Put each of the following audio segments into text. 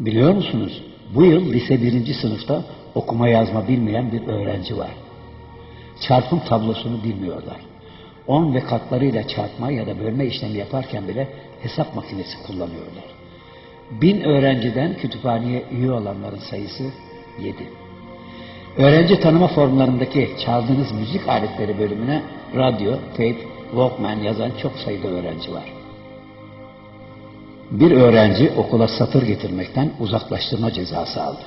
Biliyor musunuz? Bu yıl lise birinci sınıfta okuma yazma bilmeyen bir öğrenci var. Çarpım tablosunu bilmiyorlar. 10 ve katlarıyla çarpma ya da bölme işlemi yaparken bile hesap makinesi kullanıyorlar. Bin öğrenciden kütüphaneye üye olanların sayısı 7. Öğrenci tanıma formlarındaki çaldığınız müzik aletleri bölümüne radyo, tape, Walkman yazan çok sayıda öğrenci var. Bir öğrenci okula satır getirmekten uzaklaştırma cezası aldı.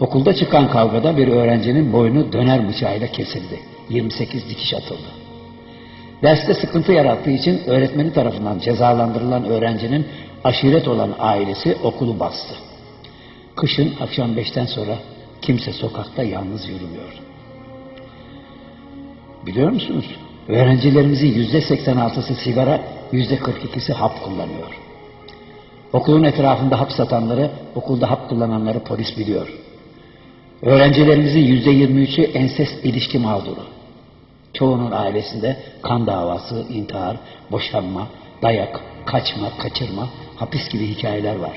Okulda çıkan kavgada bir öğrencinin boynu döner bıçağıyla kesildi. 28 dikiş atıldı. Derste sıkıntı yarattığı için öğretmeni tarafından cezalandırılan öğrencinin aşiret olan ailesi okulu bastı. Kışın akşam beşten sonra kimse sokakta yalnız yürümüyor. Biliyor musunuz? Öğrencilerimizin yüzde 86'sı sigara, yüzde 42'si hap kullanıyor. Okulun etrafında hap satanları, okulda hap kullananları polis biliyor. Öğrencilerimizin yüzde 23'ü ensest ilişki mağduru. Çoğunun ailesinde kan davası, intihar, boşanma, dayak, kaçma, kaçırma, hapis gibi hikayeler var.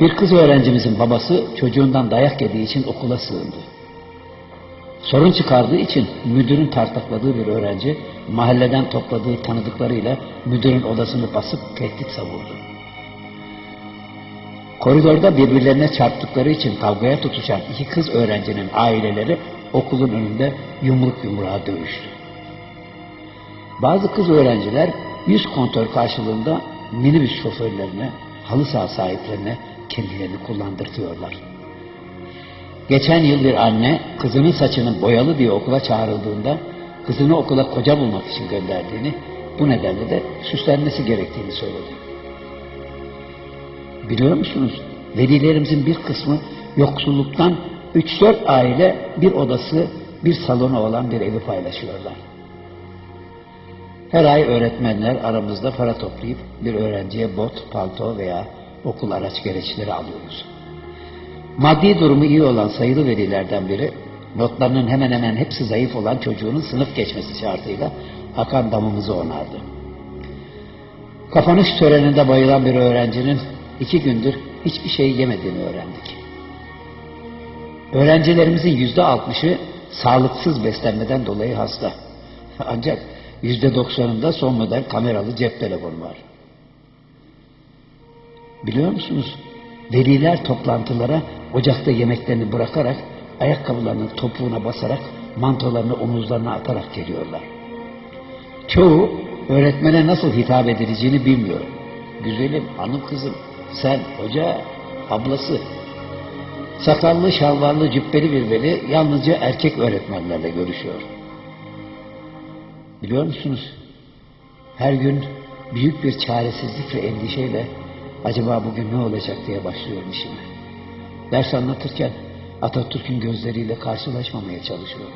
Bir kız öğrencimizin babası çocuğundan dayak yediği için okula sığındı. Sorun çıkardığı için müdürün tartakladığı bir öğrenci mahalleden topladığı tanıdıklarıyla müdürün odasını basıp tehdit savurdu. Koridorda birbirlerine çarptıkları için kavgaya tutuşan iki kız öğrencinin aileleri okulun önünde yumruk yumruğa dövüştü. Bazı kız öğrenciler yüz kontör karşılığında minibüs şoförlerine, halı saha sahiplerine kendilerini kullandırtıyorlar. Geçen yıl bir anne kızının saçının boyalı diye okula çağrıldığında kızını okula koca bulmak için gönderdiğini, bu nedenle de süslenmesi gerektiğini söyledi. Biliyor musunuz? Velilerimizin bir kısmı yoksulluktan 3-4 aile bir odası, bir salonu olan bir evi paylaşıyorlar. Her ay öğretmenler aramızda para toplayıp bir öğrenciye bot, palto veya okul araç gereçleri alıyoruz. Maddi durumu iyi olan sayılı velilerden biri, notlarının hemen hemen hepsi zayıf olan çocuğunun sınıf geçmesi şartıyla akan damımızı onardı. Kapanış töreninde bayılan bir öğrencinin iki gündür hiçbir şey yemediğini öğrendik. Öğrencilerimizin yüzde altmışı sağlıksız beslenmeden dolayı hasta. Ancak yüzde doksanında son model kameralı cep telefonu var. Biliyor musunuz? Veliler toplantılara ocakta yemeklerini bırakarak, ayakkabılarının topuğuna basarak, mantolarını omuzlarına atarak geliyorlar. Çoğu öğretmene nasıl hitap edileceğini bilmiyor. Güzelim, hanım kızım, sen, hoca, ablası. Sakallı, şalvarlı, cübbeli bir veli yalnızca erkek öğretmenlerle görüşüyor. Biliyor musunuz? Her gün büyük bir çaresizlik ve endişeyle acaba bugün ne olacak diye başlıyorum işime. Ders anlatırken Atatürk'ün gözleriyle karşılaşmamaya çalışıyorum.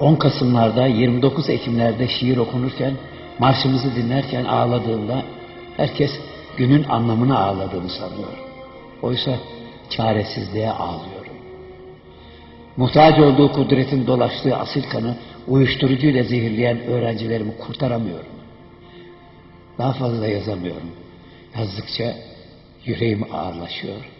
10 Kasımlarda, 29 Ekimlerde şiir okunurken, marşımızı dinlerken ağladığımda herkes günün anlamını ağladığını sanıyor. Oysa çaresizliğe ağlıyorum. Muhtaç olduğu kudretin dolaştığı asil kanı uyuşturucuyla zehirleyen öğrencilerimi kurtaramıyorum. Daha fazla yazamıyorum. Yazdıkça yüreğim ağırlaşıyor.